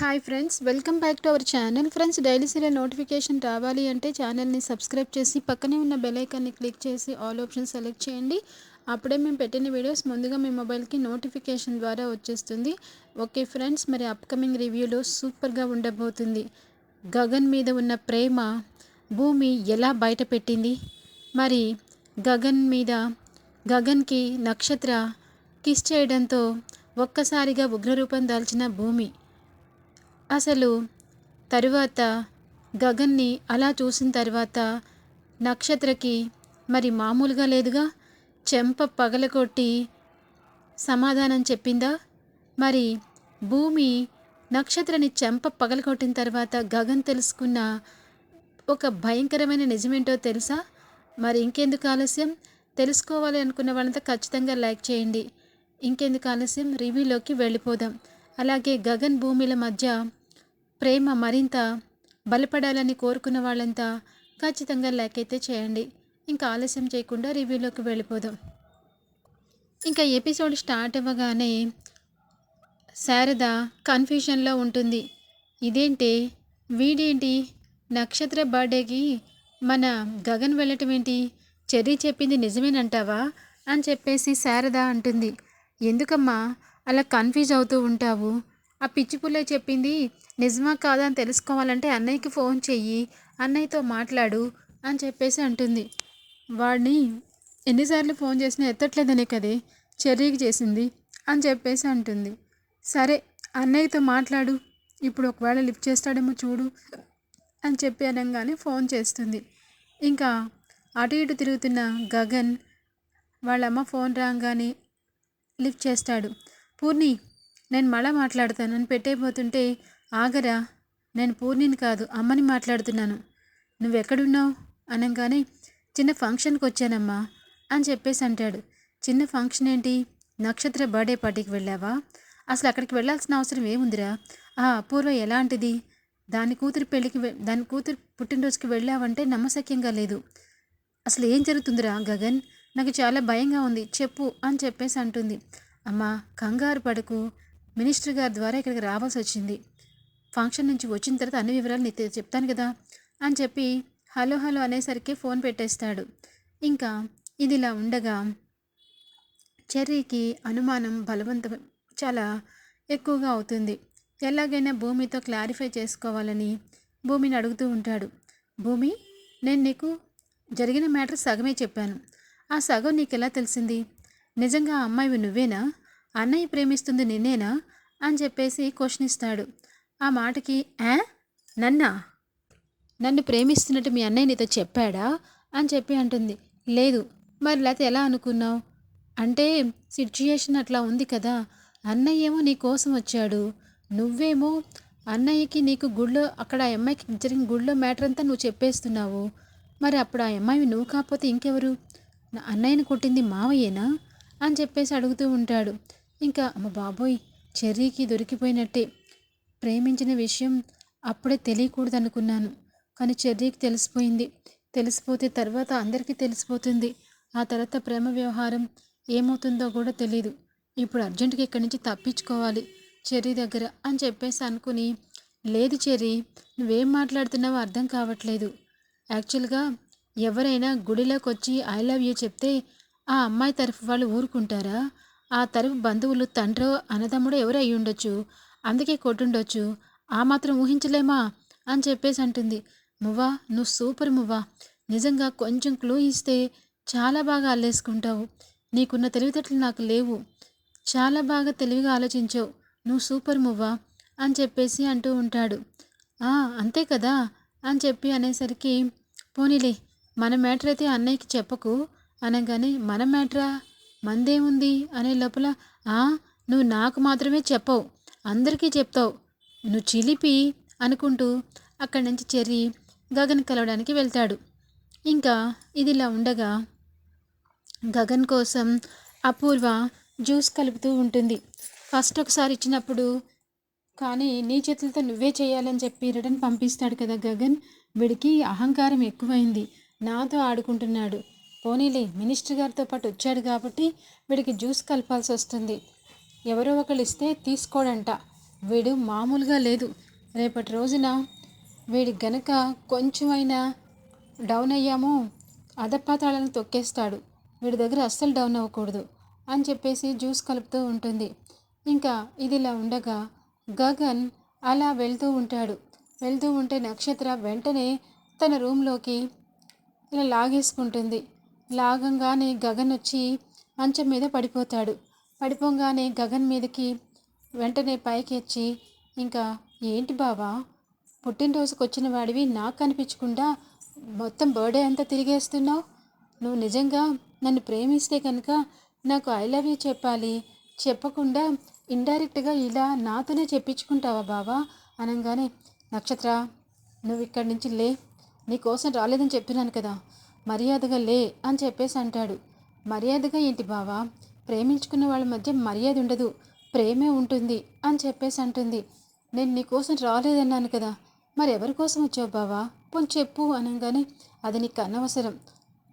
Hi friends welcome back to our channel friends daily serial notification రావాలి అంటే ఛానల్ని subscribe చేసి పక్కనే ఉన్న బెలైకాన్ని క్లిక్ చేసి ఆల్ ఆప్షన్ సెలెక్ట్ చేయండి. అప్పుడే మేము పెట్టిన వీడియోస్ ముందుగా మీ మొబైల్కి నోటిఫికేషన్ ద్వారా వచ్చేస్తుంది. ఓకే ఫ్రెండ్స్ మరి అప్కమింగ్ రివ్యూలో సూపర్గా ఉండబోతుంది. గగన్ మీద ఉన్న ప్రేమ భూమి ఎలా బయట పెట్టింది? మరి గగన్ మీద గగన్కి నక్షత్ర కిస్ చేయడంతో ఒక్కసారిగా ఉగ్రరూపం దాల్చిన భూమి అసలు తరువాత గగన్ని అలా చూసిన తర్వాత నక్షత్రకి మరి మామూలుగా లేదుగా? చెంప పగలగొట్టి సమాధానం చెప్పిందా? మరి భూమి నక్షత్రని చెంప పగలగొట్టిన తర్వాత గగన్ తెలుసుకున్న ఒక భయంకరమైన నిజమేంటో తెలుసా? మరి ఇంకెందుకు ఆలస్యం? తెలుసుకోవాలి అనుకున్న వాళ్ళంతా ఖచ్చితంగా లైక్ చేయండి. ఇంకెందుకు ఆలస్యం? రివ్యూలోకి వెళ్ళిపోదాం. అలాగే గగన్ భూమిల మధ్య ప్రేమ మరింత బలపడాలని కోరుకున్న వాళ్ళంతా ఖచ్చితంగా లైక్ అయితే చేయండి. ఇంకా ఆలస్యం చేయకుండా రివ్యూలోకి వెళ్ళిపోదాం. ఇంకా ఎపిసోడ్ స్టార్ట్ అవ్వగానే శారద కన్ఫ్యూషన్లో ఉంటుంది. ఇదేంటి? వీడేంటి? నక్షత్ర బర్త్డేకి మన గగన్ వెళ్ళటం ఏంటి? చెర్రీ చెప్పింది నిజమేనంటావా? అని చెప్పేసి శారద అంటుంది. ఎందుకమ్మా? అలా కన్ఫ్యూజ్ అవుతూ ఉంటావు. ఆ పిచ్చి పుల్లే చెప్పింది నిజమా కాదా అని తెలుసుకోవాలంటే అన్నయ్యకి ఫోన్ చెయ్యి అన్నయ్యతో మాట్లాడు అని చెప్పేసి అంటుంది. వాడిని ఎన్నిసార్లు ఫోన్ చేసినా ఎత్తట్లేదనే కదే చెర్రీకి చేసింది అని చెప్పేసి అంటుంది. సరే అన్నయ్యతో మాట్లాడు ఇప్పుడు ఒకవేళ లిఫ్ట్ చేస్తాడేమో చూడు అని చెప్పి అనగానే ఫోన్ చేస్తుంది. ఇంకా అటు ఇటు తిరుగుతున్న గగన్ వాళ్ళమ్మ ఫోన్ రాగానే లిఫ్ట్ చేస్తాడు. పూర్ణి నేను మళ్ళా మాట్లాడతాను. అని పెట్టేపోతుంటే ఆగరా నేను పూర్ణిని కాదు అమ్మని మాట్లాడుతున్నాను. నువ్వెక్కడున్నావు? అనగానే చిన్న ఫంక్షన్కి వచ్చానమ్మా అని చెప్పేసి అంటాడు. చిన్న ఫంక్షన్ ఏంటి? నక్షత్ర బర్త్డే పార్టీకి వెళ్ళావా? అసలు అక్కడికి వెళ్ళాల్సిన అవసరం ఏముందిరా? ఆ అపూర్వ ఎలాంటిది? దాని కూతురు పెళ్ళికి దాని కూతురు పుట్టినరోజుకి వెళ్ళావంటే నమ్మశక్యంగా లేదు. అసలు ఏం జరుగుతుందిరా గగన్? నాకు చాలా భయంగా ఉంది చెప్పు అని చెప్పేసి అంటుంది. అమ్మా కంగారు పడకు. మినిస్టర్ గారి ద్వారా ఇక్కడికి రావాల్సి వచ్చింది. ఫంక్షన్ నుంచి వచ్చిన తర్వాత అన్ని వివరాలు నీకు చెప్తాను కదా అని చెప్పి హలో హలో అనేసరికి ఫోన్ పెట్టేస్తాడు. ఇంకా ఇది ఇలా ఉండగా చెర్రీకి అనుమానం బలవంతం చాలా ఎక్కువగా అవుతుంది. ఎలాగైనా భూమితో క్లారిఫై చేసుకోవాలని భూమిని అడుగుతూ ఉంటాడు. భూమి నేను నీకు జరిగిన మ్యాటర్ సగమే చెప్పాను. ఆ సగం నీకు ఎలా తెలిసింది? నిజంగా ఆ అమ్మాయి నువ్వేనా? అన్నయ్య ప్రేమిస్తుంది నిన్నేనా? అని చెప్పేసి క్వశ్చన్ ఇస్తాడు ఆ మాటకి ఏ నన్నా? నన్ను ప్రేమిస్తున్నట్టు మీ అన్నయ్య నీతో చెప్పాడా? అని చెప్పి అంటుంది. లేదు. మరి లేకపోతే ఎలా అనుకున్నావు? అంటే సిచ్యుయేషన్ అట్లా ఉంది కదా. అన్నయ్య ఏమో నీ కోసం వచ్చాడు. నువ్వేమో అన్నయ్యకి నీకు గుళ్ళో అక్కడ ఆ అమ్మాయికి జరిగిన గుళ్ళో మ్యాటర్ అంతా నువ్వు చెప్పేస్తున్నావు. మరి అప్పుడు ఆ అమ్మాయి నువ్వు కాకపోతే ఇంకెవరు? నా అన్నయ్యని కొట్టింది మావయ్యేనా? అని చెప్పేసి అడుగుతూ ఉంటాడు. ఇంకా అమ్మ బాబోయ్ చెర్రీకి దొరికిపోయినట్టే. ప్రేమించిన విషయం అప్పుడే తెలియకూడదు అనుకున్నాను కానీ చెర్రీకి తెలిసిపోయింది. తెలిసిపోతే తర్వాత అందరికీ తెలిసిపోతుంది. ఆ తర్వాత ప్రేమ వ్యవహారం ఏమవుతుందో కూడా తెలీదు. ఇప్పుడు అర్జెంటుగా ఇక్కడి నుంచి తప్పించుకోవాలి. చెర్రీ దగ్గర అని చెప్పేసి అనుకుని లేదు చెర్రీ నువ్వేం మాట్లాడుతున్నావో అర్థం కావట్లేదు. యాక్చువల్గా ఎవరైనా గుడిలోకి వచ్చి ఐ లవ్ యూ చెప్తే ఆ అమ్మాయి తరఫు వాళ్ళు ఊరుకుంటారా? ఆ తరఫు బంధువులు తండ్రో అన్నదమ్ముడో ఎవరో అయి ఉండొచ్చు? అందుకే కొట్టుండొచ్చు. ఆ మాత్రం ఊహించలేమా? అని చెప్పేసి అంటుంది. మువ్వా నువ్వు సూపర్ మువ్వా. నిజంగా కొంచెం క్లూ ఇస్తే చాలా బాగా అల్లేసుకుంటావు. నీకున్న తెలివితేటలు నాకు లేవు. చాలా బాగా తెలివిగా ఆలోచించావు. నువ్వు సూపర్ మువ్వా? అని చెప్పేసి అంటూ ఉంటాడు. "ఆ, అంతే కదా? అని చెప్పి అనేసరికి పోనీలే మన మ్యాటర్ అయితే అన్నయ్యకి చెప్పకు అనగానే మన మ్యాటరా? మందేముంది? అనే లోపల "ఆ, నువ్వు నాకు మాత్రమే చెప్పవు. అందరికీ చెప్తావు. నువ్వు చిలిపి అనుకుంటూ అక్కడి నుంచి చెర్రి గగన్ కలవడానికి వెళ్తాడు. ఇంకా ఇదిలా ఉండగా గగన్ కోసం అపూర్వ జ్యూస్ కలుపుతూ ఉంటుంది. ఫస్ట్ ఒకసారి ఇచ్చినప్పుడు కానీ నీ చేతులతో నువ్వే చేయాలని చెప్పి రిటర్న్ పంపిస్తాడు కదా గగన్. వీడికి అహంకారం ఎక్కువైంది. నాతో ఆడుకుంటున్నాడు. పోనీలే మినిస్టర్ గారితో పాటు వచ్చాడు కాబట్టి వీడికి జ్యూస్ కలపాల్సి వస్తుంది. ఎవరో ఒకళ్ళు ఇస్తే తీసుకోడంట. వీడు మామూలుగా లేదు. రేపటి రోజున వీడి గనక కొంచెమైనా డౌన్ అయ్యామో అధపాతాళాలను తొక్కేస్తాడు. వీడి దగ్గర అస్సలు డౌన్ అవ్వకూడదు అని చెప్పేసి జ్యూస్ కలుపుతూ ఉంటుంది. ఇంకా ఇదిలా ఉండగా గగన్ అలా వెళ్తూ ఉంటాడు. వెళ్తూ ఉంటే నక్షత్ర వెంటనే తన రూమ్లోకి ఇలా లాగేసుకుంటుంది. లాగంగానే గగన్ వచ్చి మంచం మీద పడిపోతాడు. పడిపోగానే గగన్ మీదకి వెంటనే పైకి వచ్చి ఇంకా ఏంటి బావా? పుట్టినరోజుకి వచ్చిన వాడివి నాకు కనిపించకుండా మొత్తం బర్త్డే అంతా తిరిగేస్తున్నావు? నువ్వు నిజంగా నన్ను ప్రేమిస్తే కనుక నాకు ఐ లవ్ యూ చెప్పాలి. చెప్పకుండా ఇండైరెక్ట్గా ఇలా నాతోనే చెప్పించుకుంటావా బావా? అనగానే నక్షత్ర నువ్వు ఇక్కడి నుంచి లే. నీకోసం రాలేదని చెప్పినాను కదా. మర్యాదగా లే అని చెప్పేసి అంటాడు. మర్యాదగా ఏంటి బావా? ప్రేమించుకున్న వాళ్ళ మధ్య మర్యాద ఉండదు. ప్రేమే ఉంటుంది అని చెప్పేసి అంటుంది. నేను నీకోసం రాలేదన్నాను కదా. మరి ఎవరి కోసం వచ్చావు బావా? పోని చెప్పు అనగానే. అది నీకు అనవసరం.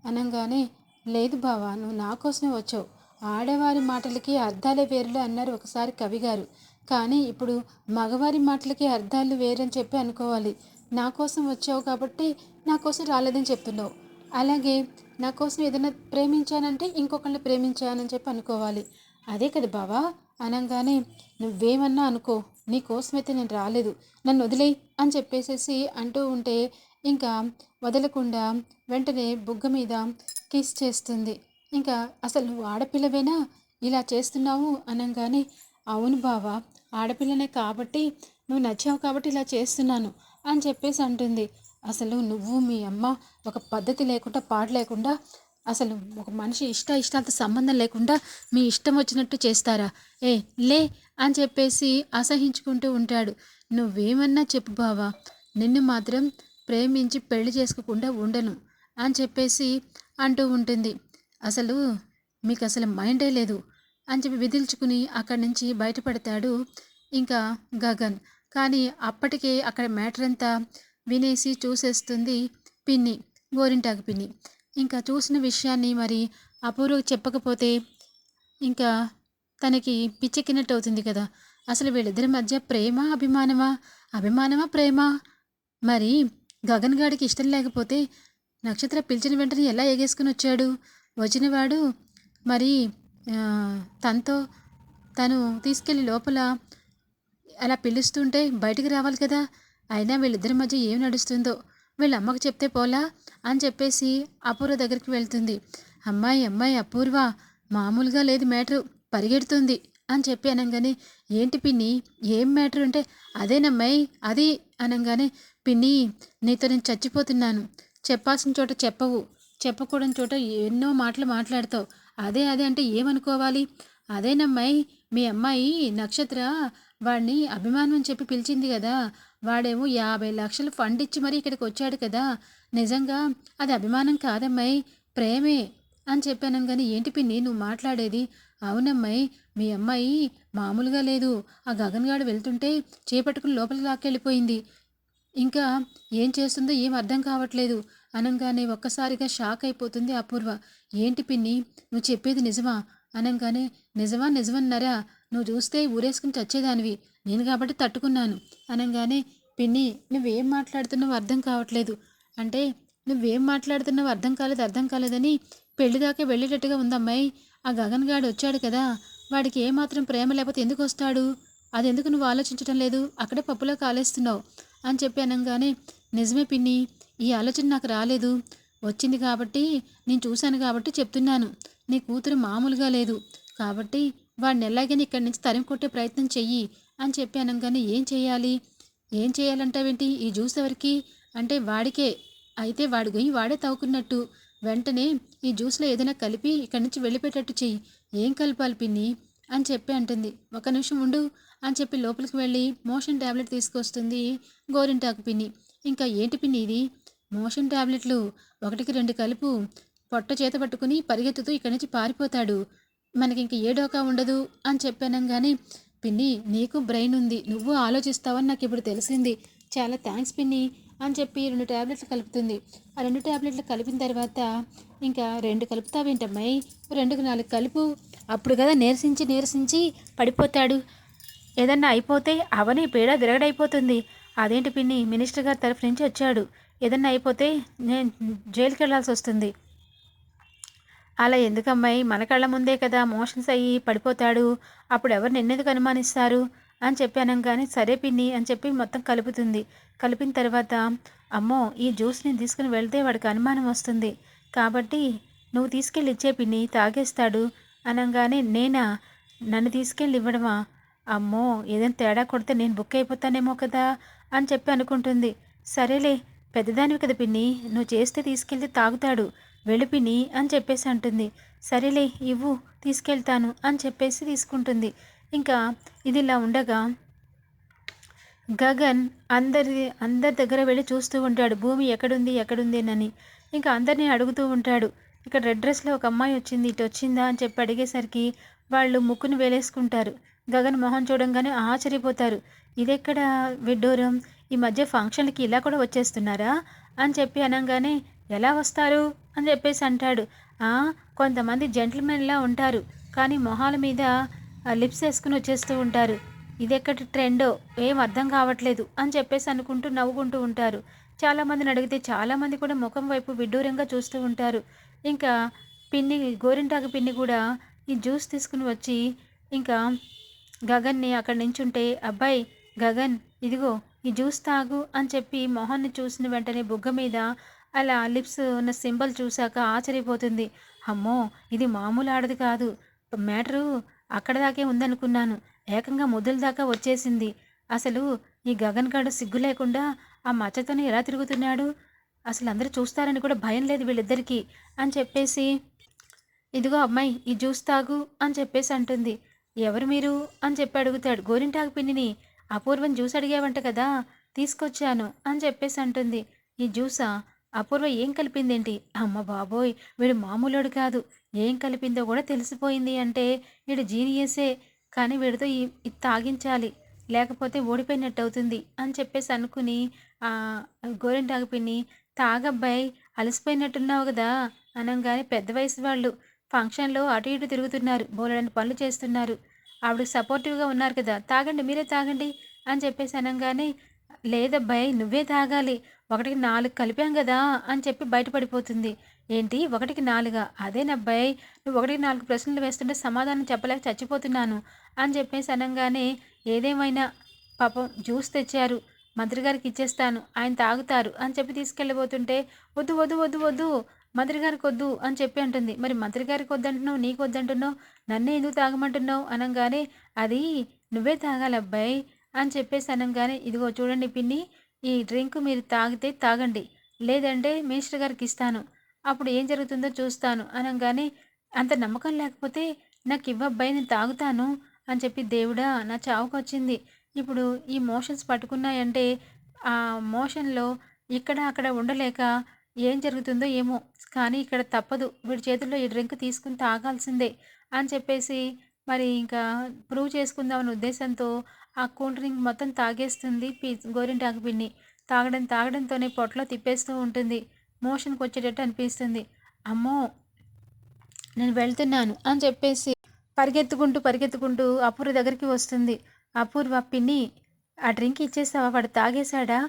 అనగానే లేదు బావా నువ్వు నా కోసమే వచ్చావు. ఆడవారి మాటలకి అర్థాలే వేరులే అన్నారు ఒకసారి కవిగారు కానీ ఇప్పుడు మగవారి మాటలకి అర్థాలు వేరని చెప్పి అనుకోవాలి. నా కోసం వచ్చావు కాబట్టి నా కోసం రాలేదని చెప్తున్నావు. అలాగే నా కోసం ఏదైనా ప్రేమించానంటే ఇంకొకరిని ప్రేమించానని చెప్పి అనుకోవాలి. అదే కదా బావా. అనగానే నువ్వేమన్నా అనుకో నీ కోసమైతే నేను రాలేదు. నన్ను వదిలేయి అని చెప్పేసేసి అంటూ ఉంటే ఇంకా వదలకుండా వెంటనే బుగ్గ మీద కిస్ చేస్తుంది. ఇంకా అసలు నువ్వు ఆడపిల్లవేనా? ఇలా చేస్తున్నావు? అనగానే అవును బావా. ఆడపిల్లనే కాబట్టి నువ్వు నచ్చావు కాబట్టి ఇలా చేస్తున్నాను అని చెప్పేసి అంటుంది. అసలు నువ్వు మీ అమ్మ ఒక పద్ధతి లేకుండా పాట లేకుండా అసలు ఒక మనిషి ఇష్ట ఇష్టాలతో సంబంధం లేకుండా మీ ఇష్టం వచ్చినట్టు చేస్తారా? ఏ లే అని చెప్పేసి అసహించుకుంటూ ఉంటాడు. నువ్వేమన్నా చెప్పు బావా నిన్ను మాత్రం ప్రేమించి పెళ్ళి చేసుకోకుండా ఉండను అని చెప్పేసి అంటూ ఉంటుంది. అసలు మీకు అసలు మైండే లేదు అని చెప్పి విదిల్చుకుని అక్కడి నుంచి బయటపడతాడు ఇంకా గగన్. కానీ అప్పటికే అక్కడ మ్యాటర్ అంతా వినేసి చూసేస్తుంది పిన్ని గోరింటాకు పిన్ని. ఇంకా చూసిన విషయాన్ని మరి అపూర్వ చెప్పకపోతే ఇంకా తనకి పిచ్చెక్కినట్టు అవుతుంది కదా. అసలు వీళ్ళిద్దరి మధ్య ప్రేమ అభిమానమా? అభిమానమా ప్రేమ? మరి గగన్ గాడికి ఇష్టం లేకపోతే నక్షత్ర పిలిచిన వెంటనే ఎలా ఎగేసుకుని వచ్చాడు? వచ్చినవాడు మరి తనతో తను తీసుకెళ్ళి లోపల అలా పిలుస్తుంటే బయటికి రావాలి కదా. అయినా వీళ్ళిద్దరి మధ్య ఏం నడుస్తుందో? వీళ్ళ అమ్మకు చెప్తే పోలా? అని చెప్పేసి అపూర్వ దగ్గరికి వెళ్తుంది. అమ్మాయి అమ్మాయి అపూర్వ మామూలుగా లేదు మ్యాటరు పరిగెడుతుంది అని చెప్పి అనగానే ఏంటి పిన్ని ఏం మ్యాటర్ అంటే అదేనమ్మాయి అది అనగానే పిన్ని నీతో నేను చచ్చిపోతున్నాను. చెప్పాల్సిన చోట చెప్పవు. చెప్పకూడని చోట ఎన్నో మాటలు మాట్లాడతావు. అదే అదే అంటే ఏమనుకోవాలి? అదేనమ్మాయి మీ అమ్మాయి నక్షత్ర వాడిని అభిమానం చెప్పి పిలిచింది కదా. వాడేమో యాభై లక్షలు ఫండ్ ఇచ్చి మరీ ఇక్కడికి వచ్చాడు కదా. నిజంగా అది అభిమానం కాదమ్మాయి ప్రేమే అని చెప్పాను కానీ ఏంటి పిన్ని నువ్వు మాట్లాడేది? అవునమ్మాయి మీ అమ్మాయి మామూలుగా లేదు. ఆ గగన్గాడు వెళ్తుంటే చేపట్టుకుని లోపలికి లాక్కెళ్ళిపోయింది. ఇంకా ఏం చేస్తుందో ఏం అర్థం కావట్లేదు అనగానే ఒక్కసారిగా షాక్ అయిపోతుంది అపూర్వ. ఏంటి పిన్ని నువ్వు చెప్పేది నిజమా? అనగానే నిజమా నిజమన్నారా? నువ్వు చూస్తే ఊరేసుకుని చచ్చేదానివి. నేను కాబట్టి తట్టుకున్నాను. అనగానే పిన్ని నువ్వేం మాట్లాడుతున్నావు అర్థం కావట్లేదు. అంటే నువ్వేం మాట్లాడుతున్నావు అర్థం కాలేదు అర్థం కాలేదని పెళ్ళి దాకా వెళ్ళేటట్టుగా ఉందమ్మాయి ఆ గగన్ గాడు వచ్చాడు కదా వాడికి ఏమాత్రం ప్రేమ లేకపోతే ఎందుకు వస్తాడు? అది ఎందుకు నువ్వు ఆలోచించడం లేదు? అక్కడే పప్పులో కాలేస్తున్నావు అని చెప్పి అనగానే నిజమే పిన్ని ఈ ఆలోచన నాకు రాలేదు. వచ్చింది కాబట్టి నేను చూశాను కాబట్టి చెప్తున్నాను. నీ కూతురు మామూలుగా లేదు. కాబట్టి వాడిని ఎలాగైనా ఇక్కడి నుంచి తరిమి కొట్టే ప్రయత్నం చెయ్యి. అని చెప్పి అనగానే ఏం చేయాలి? ఏం చేయాలంటావేంటి? ఈ జ్యూస్ ఎవరికి? అంటే వాడికే. అయితే వాడి గొయ్యి వాడే తవ్వుకున్నట్టు వెంటనే ఈ జ్యూస్లో ఏదైనా కలిపి ఇక్కడి నుంచి వెళ్ళిపోయేటట్టు చెయ్యి. ఏం కలపాలి పిన్ని? అని చెప్పి అంటుంది. ఒక నిమిషం ఉండు అని చెప్పి లోపలికి వెళ్ళి మోషన్ ట్యాబ్లెట్ తీసుకొస్తుంది గోరింటాకు పిన్ని. ఇంకా ఏంటి పిన్ని ఇది? మోషన్ ట్యాబ్లెట్లు ఒకటికి రెండు కలుపు పొట్ట చేత పట్టుకుని పరిగెత్తుతూ ఇక్కడి నుంచి పారిపోతాడు. మనకి ఇంక ఏ డోకా ఉండదు అని చెప్పానంగానే పిన్ని నీకు బ్రెయిన్ ఉంది. నువ్వు ఆలోచిస్తావని నాకు ఇప్పుడు తెలిసింది. చాలా థ్యాంక్స్ పిన్ని అని చెప్పి రెండు ట్యాబ్లెట్లు కలుపుతుంది. ఆ రెండు ట్యాబ్లెట్లు కలిపిన తర్వాత ఇంకా రెండు కలుపుతావేంటమ్మాయి? రెండుకు నాలుగు కలుపు. అప్పుడు కదా నీరసించి నీరసించి పడిపోతాడు. ఏదన్నా అయిపోతే అవని పేడ విరగడైపోతుంది. అదేంటి పిన్ని? మినిస్టర్ గారి తరఫు నుంచి వచ్చాడు. ఏదన్నా అయిపోతే నేను జైలుకి వెళ్ళాల్సి వస్తుంది అలా ఎందుకమ్మాయి? మన కళ్ళ ముందే కదా మోషన్స్ అయ్యి పడిపోతాడు. అప్పుడు ఎవరు నిన్నెందుకు అనుమానిస్తారు? అని చెప్పి అనగానే సరే పిన్ని అని చెప్పి మొత్తం కలుపుతుంది. కలిపిన తర్వాత అమ్మో ఈ జ్యూస్ని తీసుకుని వెళ్తే వాడికి అనుమానం వస్తుంది. కాబట్టి నువ్వు తీసుకెళ్ళి ఇచ్చే పిన్ని తాగేస్తాడు. అనగానే నేనా? నన్ను తీసుకెళ్ళి ఇవ్వడమా? అమ్మో ఏదైనా తేడా కొడితే నేను బుక్ అయిపోతానేమో కదా అని చెప్పి అనుకుంటుంది. సరేలే పెద్దదానివి కదా పిన్ని. నువ్వు చేస్తే తీసుకెళ్తే తాగుతాడు. వెళ్ళు అని చెప్పేసి అంటుంది. సరేలే ఇవ్వు తీసుకెళ్తాను అని చెప్పేసి తీసుకుంటుంది. ఇంకా ఇది ఇలా ఉండగా గగన్ అందరి అందరి దగ్గర వెళ్ళి చూస్తూ ఉంటాడు. భూమి ఎక్కడుంది ఎక్కడుంది అని. ఇంకా అందరినీ అడుగుతూ ఉంటాడు. ఇక్కడ రెడ్ డ్రెస్లో ఒక అమ్మాయి వచ్చింది ఇటు వచ్చిందా అని చెప్పి అడిగేసరికి వాళ్ళు ముక్కును వేలేసుకుంటారు. గగన్ మొహం చూడంగానే ఆశ్చర్యపోతారు. ఇదెక్కడ విడ్డూరం? ఈ మధ్య ఫంక్షన్లకి ఇలా కూడా వచ్చేస్తున్నారా? అని చెప్పి అనగానే ఎలా వస్తారు? అని చెప్పేసి అంటాడు. కొంతమంది జెంటిల్మెన్లా ఉంటారు. కానీ మొహాల మీద లిప్స్ వేసుకుని వచ్చేస్తూ ఉంటారు. ఇదెక్కడి ట్రెండో? ఏం అర్థం కావట్లేదు అని చెప్పేసి అనుకుంటూ నవ్వుకుంటూ ఉంటారు. చాలామందిని అడిగితే చాలామంది కూడా ముఖం వైపు విడ్డూరంగా చూస్తూ ఉంటారు. ఇంకా పిన్ని గోరింటాకు పిన్ని కూడా ఈ జ్యూస్ తీసుకుని వచ్చి ఇంకా గగన్ని అక్కడ నించుంటే అబ్బాయి గగన్ ఇదిగో ఈ జ్యూస్ తాగు అని చెప్పి మొహాన్ని చూసిన వెంటనే బుగ్గ మీద అలా లిప్స్ ఉన్న సింబల్ చూశాక ఆశ్చర్యపోతుంది. అమ్మో ఇది మామూలు ఆడది కాదు. మ్యాటరు అక్కడ దాకే ఉందనుకున్నాను. ఏకంగా ముద్దుల దాకా వచ్చేసింది. అసలు ఈ గగన్ గడు సిగ్గు లేకుండా ఆ మచ్చతోనే ఎలా తిరుగుతున్నాడు? అసలు అందరూ చూస్తారని కూడా భయం లేదు వీళ్ళిద్దరికీ అని చెప్పేసి ఇదిగో అమ్మాయి ఈ జ్యూస్ తాగు అని చెప్పేసి అంటుంది. ఎవరు మీరు అని చెప్పి అడుగుతాడు గోరింటాకు పిన్నిని. అపూర్వం జ్యూస్ అడిగావంట కదా తీసుకొచ్చాను అని చెప్పేసి అంటుంది. ఈ జ్యూసా? అపూర్వ ఏం కలిపిందేంటి? అమ్మ బాబోయ్! వీడు మామూలుడు కాదు. ఏం కలిపిందో కూడా తెలిసిపోయింది అంటే వీడు జీనియసే. కానీ వీడితో ఈ ఇది తాగించాలి. లేకపోతే ఓడిపోయినట్టు అవుతుంది అని చెప్పేసి అనుకుని ఆ గోరింటాకు పిన్ని తాగబ్బాయి! అలసిపోయినట్టున్నావు కదా అనగానే పెద్ద వయసు వాళ్ళు. ఫంక్షన్లో అటు ఇటు తిరుగుతున్నారు. బోలెడని పనులు చేస్తున్నారు. ఆవిడకి సపోర్టివ్గా ఉన్నారు కదా! తాగండి మీరే తాగండి అని చెప్పేసి అనగానే లేదబ్బాయి! నువ్వే తాగాలి. ఒకటికి నాలుగు కలిపాం కదా అని చెప్పి బయటపడిపోతుంది. ఏంటి? ఒకటికి నాలుగా? అదేనబ్బాయి నువ్వు ఒకటికి నాలుగు ప్రశ్నలు వేస్తుంటే సమాధానం చెప్పలేక చచ్చిపోతున్నాను అని చెప్పేసి అనగానే ఏదేమైనా పాపం జ్యూస్ తెచ్చారు. మంత్రి గారికి ఇచ్చేస్తాను. ఆయన తాగుతారు అని చెప్పి తీసుకెళ్ళబోతుంటే వద్దు వద్దు వద్దు వద్దు మంత్రి గారికి వద్దు అని చెప్పి అంటుంది. మరి మంత్రి గారికి వద్దంటున్నావు నీకు వద్దంటున్నావు నన్నే ఎందుకు తాగమంటున్నావు అనగానే అది నువ్వే తాగాలి అబ్బాయి అని చెప్పేసి అనగానే ఇదిగో చూడండి పిన్ని ఈ డ్రింక్ మీరు తాగితే తాగండి. లేదంటే మేస్టర్ గారికి ఇస్తాను. అప్పుడు ఏం జరుగుతుందో చూస్తాను అనగానే అంత నమ్మకం లేకపోతే నాకు ఇవ్వబ్బాయి నేను తాగుతాను అని చెప్పి దేవుడా నా చావుకు వచ్చింది. ఇప్పుడు ఈ మోషన్స్ పట్టుకున్నాయంటే ఆ మోషన్లో ఇక్కడ అక్కడ ఉండలేక ఏం జరుగుతుందో ఏమో. కానీ ఇక్కడ తప్పదు. వీడి చేతుల్లో ఈ డ్రింక్ తీసుకుని తాగాల్సిందే అని చెప్పేసి మరి ఇంకా ప్రూవ్ చేసుకుందామనే ఉద్దేశంతో ఆ కూల్ డ్రింక్ మొత్తం తాగేస్తుంది పి గోరింటాకు పిన్ని తాగడం తాగడంతోనే పొట్టలో తిప్పేస్తూ ఉంటుంది. మోషన్కి వచ్చేటట్టు అనిపిస్తుంది. అమ్మో నేను వెళ్తున్నాను అని చెప్పేసి పరిగెత్తుకుంటూ పరిగెత్తుకుంటూ అపూర్వ దగ్గరికి వస్తుంది. అపూర్వ పిన్ని ఆ డ్రింక్ ఇచ్చేసావా? వాడు తాగేశాడా?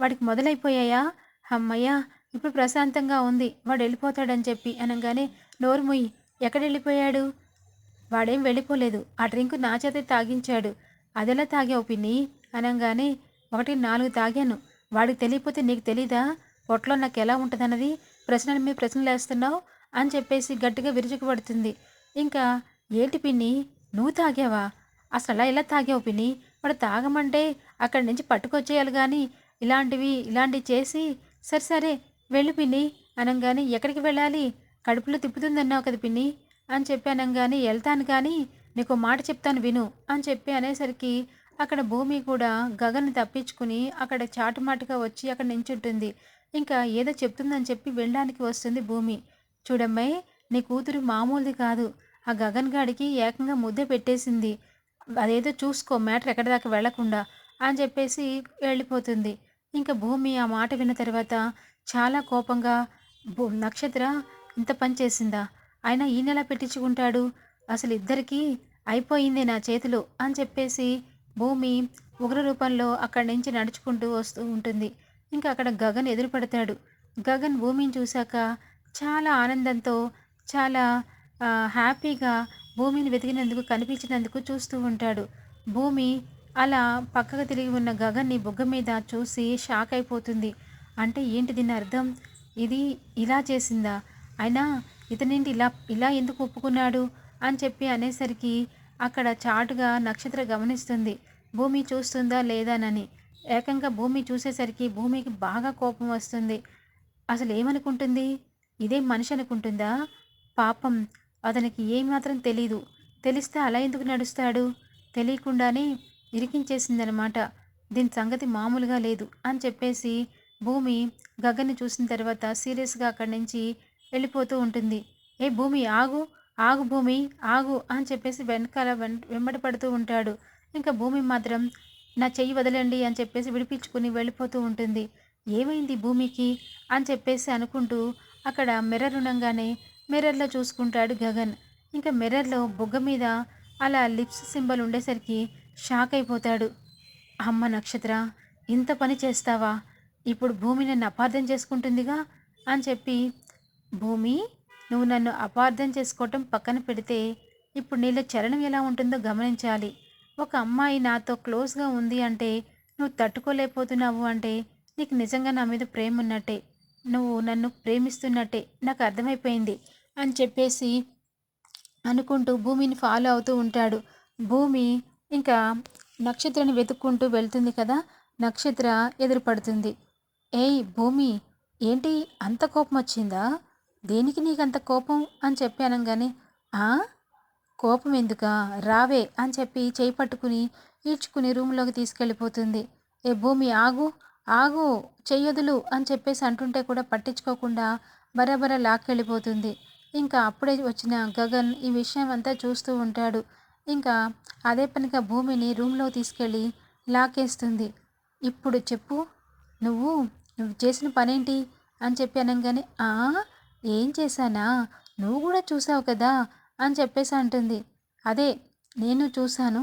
వాడికి మొదలైపోయాయా? అమ్మయ్యా ఇప్పుడు ప్రశాంతంగా ఉంది. వాడు వెళ్ళిపోతాడని చెప్పి అనగానే నోరు ముయ్యి ఎక్కడ వెళ్ళిపోయాడు వాడేం వెళ్ళిపోలేదు. ఆ డ్రింక్ నా చేతే తాగించాడు. అదెలా తాగావు పిన్ని? అనగానే ఒకటి నాలుగు తాగాను. వాడికి తెలియపోతే నీకు తెలీదా? పొట్టలో నాకు ఎలా ఉంటుందన్నది? ప్రశ్నల మీద ప్రశ్నలు వేస్తున్నావు అని చెప్పేసి గట్టిగా విరుచుకుపడుతుంది ఇంకా ఏంటి పిన్ని? నువ్వు తాగావా? అసలు అలా ఎలా తాగావు పిన్ని? వాడు తాగమంటే అక్కడి నుంచి పట్టుకొచ్చేయాలి కానీ ఇలాంటివి ఇలాంటివి చేసి సరే సరే వెళ్ళు పిన్ని అనగానే ఎక్కడికి వెళ్ళాలి? కడుపులో తిప్పుతుందన్నావు కదా పిన్ని? అని చెప్పి అనగానే వెళ్తాను కానీ నీకు మాట చెప్తాను విను అని చెప్పి అనేసరికి అక్కడ భూమి కూడా గగన్ని తప్పించుకుని అక్కడ చాటుమాటుగా వచ్చి అక్కడ నించుంటుంది. ఇంకా ఏదో చెప్తుందని చెప్పి వెళ్ళడానికి వస్తుంది భూమి. చూడమ్మాయి నీ కూతురు మామూలుది కాదు. ఆ గగన్ గాడికి ఏకంగా ముద్ద పెట్టేసింది. అదేదో చూసుకో మ్యాటర్ ఎక్కడి దాకా వెళ్ళకుండా అని చెప్పేసి వెళ్ళిపోతుంది. ఇంకా భూమి ఆ మాట విన్న తర్వాత చాలా కోపంగా భూ నక్షత్ర ఇంత పని చేసిందా? ఆయన ఈయన ఎలా పెట్టించుకుంటాడు? అసలు ఇద్దరికీ అయిపోయింది నా చేతిలో అని చెప్పేసి భూమి ఉగ్ర రూపంలో అక్కడి నుంచి నడుచుకుంటూ వస్తూ ఉంటుంది. ఇంకా అక్కడ గగన్ ఎదురుపడతాడు. గగన్ భూమిని చూశాక చాలా ఆనందంతో చాలా హ్యాపీగా భూమిని వెతికినందుకు కనిపించినందుకు చూస్తూ ఉంటాడు. భూమి అలా పక్కకు తిరిగి ఉన్న గగన్ని బుగ్గ మీద చూసి షాక్ అయిపోతుంది. అంటే ఏంటి దీని అర్థం? ఇది ఇలా చేసిందా? అయినా ఇతనేంటి ఇలా ఇలా ఎందుకు ఒప్పుకున్నాడు? అని చెప్పి అనేసరికి అక్కడ చాటుగా నక్షత్ర గమనిస్తుంది. భూమి చూస్తుందా లేదానని. ఏకంగా భూమి చూసేసరికి భూమికి బాగా కోపం వస్తుంది. అసలు ఏమనుకుంటుంది? ఇదే మనిషి అనుకుంటుందా? పాపం అతనికి ఏమాత్రం తెలీదు. తెలిస్తే అలా ఎందుకు నడుస్తాడు? తెలియకుండానే ఇరికించేసిందనమాట. దీని సంగతి మామూలుగా లేదు అని చెప్పేసి భూమి గగన్ని చూసిన తర్వాత సీరియస్గా అక్కడి నుంచి వెళ్ళిపోతూ ఉంటుంది. ఏ భూమి ఆగు ఆగు భూమి ఆగు అని చెప్పేసి వెనకాల వెం వెంబడి పడుతూ ఉంటాడు. ఇంకా భూమి మాత్రం నా చెయ్యి వదలండి అని చెప్పేసి విడిపించుకుని వెళ్ళిపోతూ ఉంటుంది. ఏమైంది భూమికి? అని చెప్పేసి అనుకుంటూ అక్కడ మిర్రర్ ఉండగానే మిర్రర్లో చూసుకుంటాడు గగన్. ఇంకా మిర్రర్లో బొగ్గ మీద అలా లిప్స్ సింబల్ ఉండేసరికి షాక్ అయిపోతాడు. అమ్మ నక్షత్ర ఇంత పని చేస్తావా? ఇప్పుడు భూమి నన్ను అపార్థం చేసుకుంటుందిగా అని చెప్పి భూమి నువ్వు నన్ను అపార్థం చేసుకోవటం పక్కన పెడితే ఇప్పుడు నీళ్ళ చలనం ఎలా ఉంటుందో గమనించాలి. ఒక అమ్మాయి నాతో క్లోజ్గా ఉంది అంటే నువ్వు తట్టుకోలేకపోతున్నావు అంటే నీకు నిజంగా నా మీద ప్రేమ ఉన్నట్టే. నువ్వు నన్ను ప్రేమిస్తున్నట్టే. నాకు అర్థమైపోయింది అని చెప్పేసి అనుకుంటూ భూమిని ఫాలో అవుతూ ఉంటాడు. భూమి ఇంకా నక్షత్రాన్ని వెతుక్కుంటూ వెళ్తుంది కదా? నక్షత్ర ఎదురుపడుతుంది. ఏయ్ భూమి ఏంటి అంత కోపం వచ్చిందా? దేనికి నీకంత కోపం అని చెప్పి అనగానే ఆ? కోపం ఎందుకా? రావే అని చెప్పి చేయి పట్టుకుని ఈడ్చుకుని రూమ్లోకి తీసుకెళ్ళిపోతుంది. ఏ భూమి ఆగు ఆగు చెయ్యొదులు అని చెప్పేసి అంటుంటే కూడా పట్టించుకోకుండా బరాబర లాక్కెళ్ళిపోతుంది. ఇంకా అప్పుడే వచ్చిన గగన్ ఈ విషయం అంతా చూస్తూ ఉంటాడు. ఇంకా అదే పనిగా భూమిని రూమ్లో తీసుకెళ్ళి లాకేస్తుంది ఇప్పుడు చెప్పు నువ్వు నువ్వు చేసిన పనేంటి? అని చెప్పి అనగానే ఆ? ఏం చేశానా? నువ్వు కూడా చూసావు కదా? అని చెప్పేసి అంటుంది. అదే నేను చూశాను.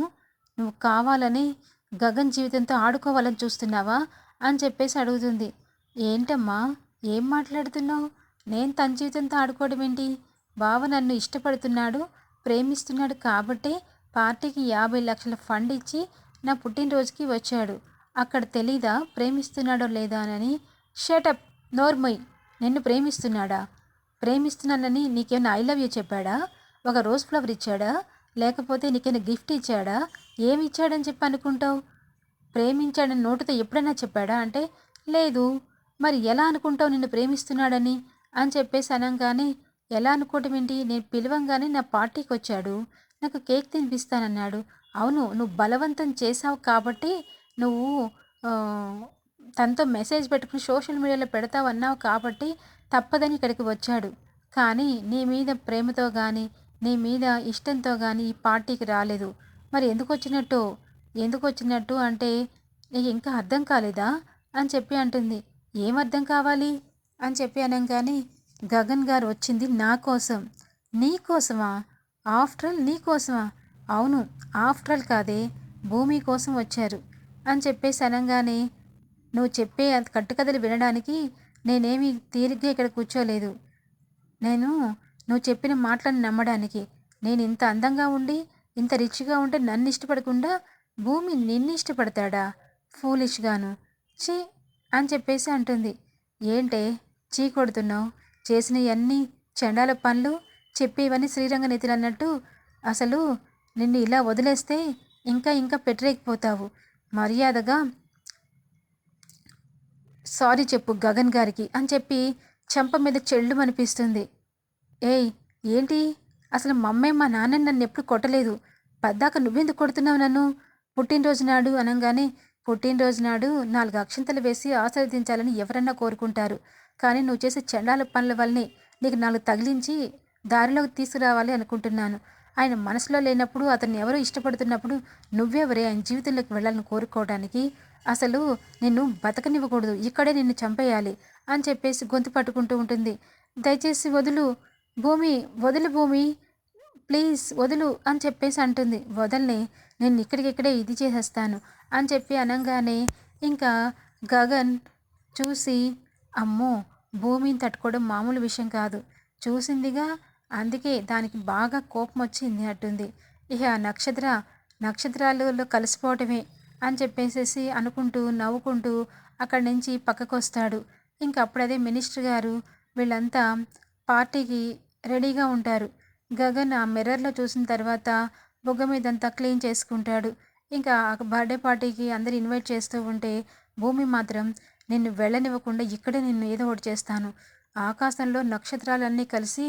నువ్వు కావాలని గగన్ జీవితంతో ఆడుకోవాలని చూస్తున్నావా? అని చెప్పేసి అడుగుతుంది. ఏంటమ్మా? ఏం మాట్లాడుతున్నావు? నేను తన జీవితంతో ఆడుకోవడం ఏంటి? బావ నన్ను ఇష్టపడుతున్నాడు ప్రేమిస్తున్నాడు కాబట్టే పార్టీకి యాభై లక్షల ఫండ్ ఇచ్చి నా పుట్టినరోజుకి వచ్చాడు. అక్కడ తెలీదా ప్రేమిస్తున్నాడో లేదా అని? షటప్ నోర్మయ్ నిన్ను ప్రేమిస్తున్నాడా? ప్రేమిస్తున్నానని నీకేమైనా ఐ లవ్ యూ చెప్పాడా? ఒక రోజ్ ఫ్లవర్ ఇచ్చాడా? లేకపోతే నీకేమైనా గిఫ్ట్ ఇచ్చాడా? ఏమి ఇచ్చాడని చెప్పి అనుకుంటావు? ప్రేమించాడని నోటితో ఎప్పుడైనా చెప్పాడా? అంటే లేదు. మరి ఎలా అనుకుంటావు నిన్ను ప్రేమిస్తున్నాడని? అని చెప్పేసి అనగానే ఎలా అనుకోవటం ఏంటి? నేను పిలవంగానే నా పార్టీకి వచ్చాడు. నాకు కేక్ తినిపిస్తానన్నాడు. అవును నువ్వు బలవంతం చేసావు కాబట్టి నువ్వు తనతో మెసేజ్ పెట్టుకుని సోషల్ మీడియాలో పెడతావు అన్నావు కాబట్టి తప్పదని ఇక్కడికి వచ్చాడు. కానీ నీ మీద ప్రేమతో కానీ నీ మీద ఇష్టంతో కానీ ఈ పార్టీకి రాలేదు. మరి ఎందుకు వచ్చినట్టు? ఎందుకు వచ్చినట్టు అంటే నీకు ఇంకా అర్థం కాలేదా? అని చెప్పి అంటుంది. ఏం అర్థం కావాలి? అని చెప్పి అనగానే గగన్ గారు వచ్చింది నా కోసం. నీ కోసమా? ఆఫ్టర్ ఆల్ నీ కోసమా? అవును ఆఫ్టర్ ఆల్ కాదే భూమి కోసం వచ్చారు. అని చెప్పేసి అనగానే నువ్వు చెప్పే కట్టుకథలు వినడానికి నేనేమి తీరిగ్గా ఇక్కడ కూర్చోలేదు. నేను నువ్వు చెప్పిన మాటలను నమ్మడానికి. నేను ఇంత అందంగా ఉండి ఇంత రిచ్గా ఉంటే నన్ను ఇష్టపడకుండా భూమి నిన్ను ఇష్టపడతాడా? ఫూలిష్గాను. చీ అని చెప్పేసి అంటుంది. ఏంటే? చీ కొడుతున్నావు. చేసినవన్నీ చండాల పనులు చెప్పేవన్నీ శ్రీరంగ నిధులు అన్నట్టు అసలు నిన్ను ఇలా వదిలేస్తే ఇంకా ఇంకా పెట్టరేకపోతావు మర్యాదగా సారీ చెప్పు గగన్ గారికి అని చెప్పి చెంప మీద చెళ్ళు అనిపిస్తుంది ఏయ్ ఏంటి? అసలు మమ్మే మా నాన్న నన్ను ఎప్పుడు కొట్టలేదు. పద్దాక నువ్వెందుకు కొడుతున్నావు నన్ను? పుట్టినరోజు నాడు అనగానే పుట్టినరోజు నాడు నాలుగు అక్షంతలు వేసి ఆశీర్వదించాలని ఎవరన్నా కోరుకుంటారు. కానీ నువ్వు చేసే చండాల పనుల వల్లనే నీకు నాలుగు తగిలించి దారిలోకి తీసుకురావాలి అనుకుంటున్నాను. ఆయన మనసులో లేనప్పుడు అతన్ని ఎవరో ఇష్టపడుతున్నప్పుడు నువ్వెవరే ఆయన జీవితంలోకి వెళ్ళాలని కోరుకోవడానికి అసలు నిన్ను బతకనివ్వకూడదు ఇక్కడే నిన్ను చంపేయాలి అని చెప్పేసి గొంతు పట్టుకుంటూ ఉంటుంది. దయచేసి వదులు భూమి వదులు భూమి ప్లీజ్ వదులు అని చెప్పేసి అంటుంది. వదల్ని నేను ఇక్కడికిక్కడే ఇది చేసేస్తాను అని చెప్పి అనగానే ఇంకా గగన్ చూసి అమ్మో భూమిని తట్టుకోవడం మామూలు విషయం కాదు. చూసిందిగా అందుకే దానికి బాగా కోపం వచ్చింది అంటుంది. ఇక నక్షత్ర నక్షత్రాలలో కలిసిపోవటమే అని చెప్పేసేసి అనుకుంటూ నవ్వుకుంటూ అక్కడి నుంచి పక్కకు వస్తాడు ఇంక అప్పుడదే మినిస్టర్ గారు వీళ్ళంతా పార్టీకి రెడీగా ఉంటారు. గగన్ ఆ మిర్రర్లో చూసిన తర్వాత బొగ్గ మీదంతా క్లీన్ చేసుకుంటాడు. ఇంకా బర్త్డే పార్టీకి అందరు ఇన్వైట్ చేస్తూ ఉంటే భూమి మాత్రం నిన్ను వెళ్ళనివ్వకుండా ఇక్కడే నిన్ను ఏదో ఒకటి చేస్తాను. ఆకాశంలో నక్షత్రాలన్నీ కలిసి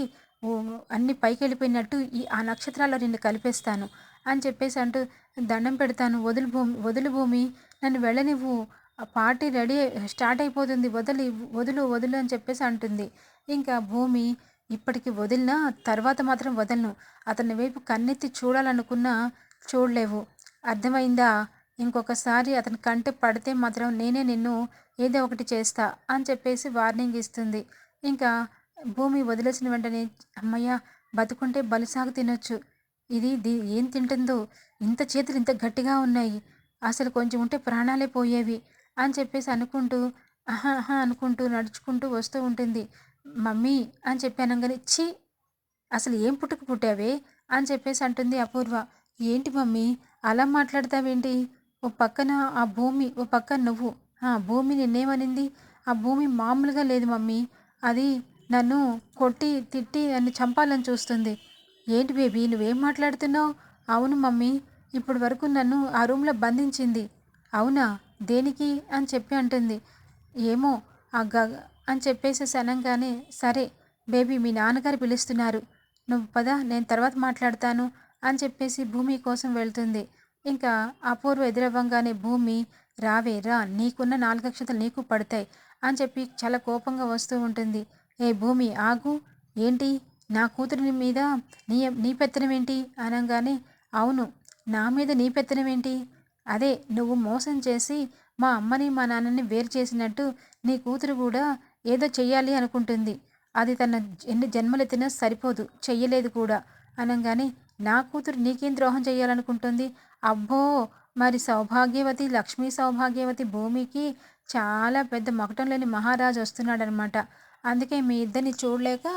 అన్ని పైకి వెళ్ళిపోయినట్టు ఈ ఆ నక్షత్రాల్లో నిన్ను కలిపేస్తాను అని చెప్పేసి అంటూ దండం పెడతాను. వదులు భూమి వదులు భూమి నన్ను వెళ్ళనివ్వు. ఆ పార్టీ రెడీ స్టార్ట్ అయిపోతుంది. వదిలి వదులు వదులు అని చెప్పేసి అంటుంది. ఇంకా భూమి ఇప్పటికి వదిలినా తర్వాత మాత్రం వదలను. అతని వైపు కన్నెత్తి చూడాలనుకున్నా చూడలేవు. అర్థమైందా? ఇంకొకసారి అతని కంటే పడితే మాత్రం నేనే నిన్ను ఏదో ఒకటి చేస్తా అని చెప్పేసి వార్నింగ్ ఇస్తుంది. ఇంకా భూమి వదిలేసిన వెంటనే అమ్మయ్య బతుకుంటే బలిసాగు తినొచ్చు. ఇది దీ ఏం తింటుందో? ఇంత చేతులు ఇంత గట్టిగా ఉన్నాయి. అసలు కొంచెం ఉంటే ప్రాణాలే పోయేవి. అని చెప్పేసి అనుకుంటూ ఆహా ఆహా అనుకుంటూ నడుచుకుంటూ వస్తూ ఉంటుంది. మమ్మీ అని చెప్పి అనగానే ఛీ అసలు ఏం పుట్టుకు పుట్టావే? అని చెప్పేసి అంటుంది అపూర్వ. ఏంటి మమ్మీ అలా మాట్లాడతావేంటి? ఓ పక్కన ఆ భూమి ఓ పక్కన నువ్వు. ఆ భూమి నిన్నేమనింది? ఆ భూమి మామూలుగా లేదు మమ్మీ. అది నన్ను కొట్టి తిట్టి నన్ను చంపాలని చూస్తుంది. ఏంటి బేబీ నువ్వేం మాట్లాడుతున్నావు? అవును మమ్మీ ఇప్పటి వరకు నన్ను ఆ రూమ్లో బంధించింది. అవునా? దేనికి? అని చెప్పి అంటుంది. ఏమో ఆ గ అని చెప్పేసి అనగానే సరే బేబీ మీ నాన్నగారు పిలుస్తున్నారు. నువ్వు పద నేను తర్వాత మాట్లాడతాను అని చెప్పేసి భూమి కోసం వెళ్తుంది. ఇంకా అపూర్వ ఎదురవ్వంగానే భూమి రావే రా నీకున్న నాలుగక్షతలు నీకు పడతాయి అని చెప్పి చాలా కోపంగా వస్తూ ఉంటుంది. ఏ భూమి ఆగు. ఏంటి? నా కూతురిని మీద నీ నీ పెత్తనం ఏంటి? అనగానే అవును నా మీద నీ పెత్తనం ఏంటి? అదే నువ్వు మోసం చేసి మా అమ్మని మా నాన్నని వేరు చేసినట్టు నీ కూతురు కూడా ఏదో చెయ్యాలి అనుకుంటుంది. అది తన ఎన్ని జన్మలెత్తినా సరిపోదు చెయ్యలేదు కూడా. అనగానే నా కూతురు నీకేం ద్రోహం చేయాలనుకుంటుంది అబ్బో! మరి సౌభాగ్యవతి లక్ష్మీ సౌభాగ్యవతి భూమికి చాలా పెద్ద మకటం లేని మహారాజు వస్తున్నాడనమాట. అందుకే మీ ఇద్దరిని చూడలేక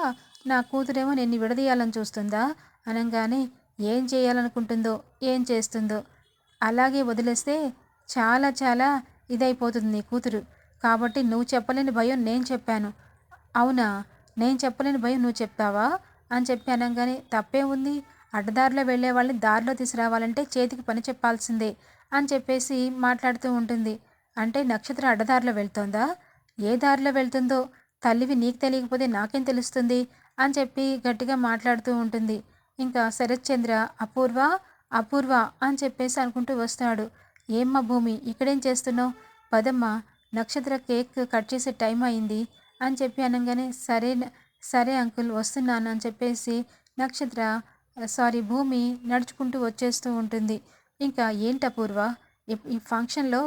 నా కూతురేమో నిన్ను విడదీయాలని చూస్తుందా? అనగానే ఏం చేయాలనుకుంటుందో ఏం చేస్తుందో. అలాగే వదిలేస్తే చాలా చాలా ఇదైపోతుంది నీ కూతురు. కాబట్టి నువ్వు చెప్పలేని భయం నేను చెప్పాను. అవునా? నేను చెప్పలేని భయం నువ్వు చెప్తావా? అని చెప్పి అనగానే తప్పే ఉంది. అడ్డదారిలో వెళ్ళే వాళ్ళని దారిలో తీసుకురావాలంటే చేతికి పని చెప్పాల్సిందే అని చెప్పేసి మాట్లాడుతూ ఉంటుంది. అంటే నక్షత్రం అడ్డదారిలో వెళ్తోందా? ఏ దారిలో వెళ్తుందో తల్లివి నీకు తెలియకపోతే నాకేం తెలుస్తుంది? అని చెప్పి గట్టిగా మాట్లాడుతూ ఉంటుంది. ఇంకా శరత్చంద్ర అపూర్వ అపూర్వ అని చెప్పేసి అనుకుంటూ వస్తాడు. ఏమ్మా భూమి ఇక్కడేం చేస్తున్నావు? పదమ్మ నక్షత్ర కేక్ కట్ చేసే టైం అయింది అని చెప్పి అనగానే సరే సరే అంకుల్ వస్తున్నాను అని చెప్పేసి నక్షత్ర సారీ భూమి నడుచుకుంటూ వచ్చేస్తూ ఉంటుంది. ఇంకా ఏంటి అపూర్వ? ఈ ఫంక్షన్లో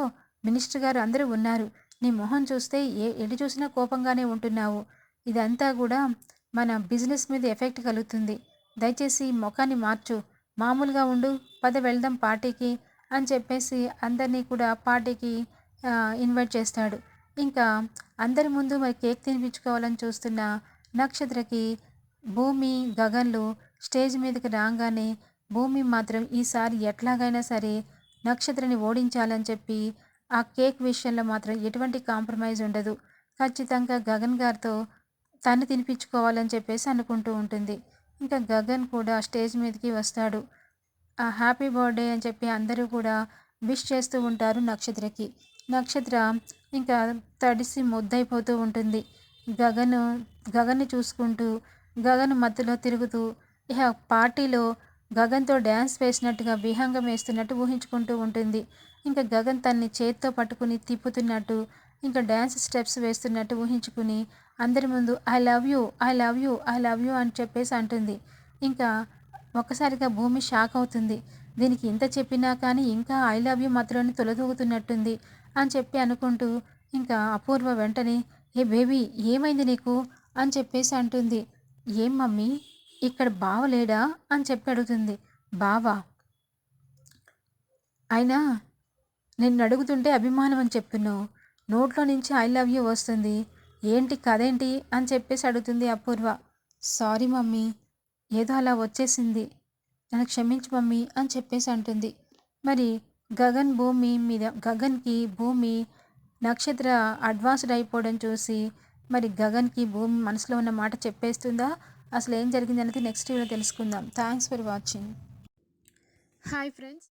మినిస్టర్ గారు అందరూ ఉన్నారు. నీ మొహం చూస్తే ఏ ఎటు చూసినా కోపంగానే ఉంటున్నావు. ఇదంతా కూడా మన బిజినెస్ మీద ఎఫెక్ట్ కలుగుతుంది. దయచేసి ముఖాన్ని మార్చు. మామూలుగా ఉండు పద వెళ్దాం పార్టీకి అని చెప్పేసి అందరినీ కూడా పార్టీకి ఇన్వైట్ చేస్తాడు. ఇంకా అందరి ముందు మరి కేక్ తినిపించుకోవాలని చూస్తున్న నక్షత్రకి భూమి గగన్లు స్టేజ్ మీదకి రాగానే భూమి మాత్రం ఈసారి ఎట్లాగైనా సరే నక్షత్రని ఓడించాలని చెప్పి ఆ కేక్ విషయంలో మాత్రం ఎటువంటి కాంప్రమైజ్ ఉండదు. ఖచ్చితంగా గగన్ గారితో తను తినిపించుకోవాలని చెప్పేసి అనుకుంటూ ఉంటుంది. ఇంకా గగన్ కూడా స్టేజ్ మీదకి వస్తాడు. ఆ హ్యాపీ బర్త్డే అని చెప్పి అందరూ కూడా విష్ చేస్తూ ఉంటారు నక్షత్రకి. నక్షత్ర ఇంకా తడిసి ముద్దైపోతూ ఉంటుంది. గగన్ గగన్ని చూసుకుంటూ గగన్ మధ్యలో తిరుగుతూ ఇక పార్టీలో గగన్తో డ్యాన్స్ వేసినట్టుగా విహంగం వేస్తున్నట్టు ఊహించుకుంటూ ఉంటుంది. ఇంకా గగన్ తన్ని చేత్తో పట్టుకుని తిప్పుతున్నట్టు ఇంకా డ్యాన్స్ స్టెప్స్ వేస్తున్నట్టు ఊహించుకుని అందరి ముందు I love you I love you I love you అని చెప్పేసి అంటుంది. ఇంకా ఒక్కసారిగా భూమి షాక్ అవుతుంది. దీనికి ఇంత చెప్పినా కానీ ఇంకా ఐ లవ్ యూ మాత్రమే తొలదూగుతున్నట్టుంది అని చెప్పి అనుకుంటూ ఇంకా అపూర్వ వెంటనే ఏ బేబీ ఏమైంది నీకు? అని చెప్పేసి అంటుంది. ఏం మమ్మీ ఇక్కడ బావ లేడా? అని చెప్పి అడుగుతుంది. బావా? అయినా నిన్ను అడుగుతుంటే అభిమానం అని చెప్తున్నావు. నోట్లో నుంచి ఐ లవ్ యూ వస్తుంది. ఏంటి కదేంటి అని చెప్పేసి అడుగుతుంది అపూర్వ. సారీ మమ్మీ ఏదో అలా వచ్చేసింది. నన్ను క్షమించు మమ్మీ అని చెప్పేసి అంటుంది. మరి గగన్ భూమి మీద గగన్కి భూమి నక్షత్ర అడ్వాన్స్డ్ అయిపోవడం చూసి మరి గగన్కి భూమి మనసులో ఉన్న మాట చెప్పేస్తుందా? అసలు ఏం జరిగింది అనేది నెక్స్ట్ వీడియో తెలుసుకుందాం. Thanks for watching hi friends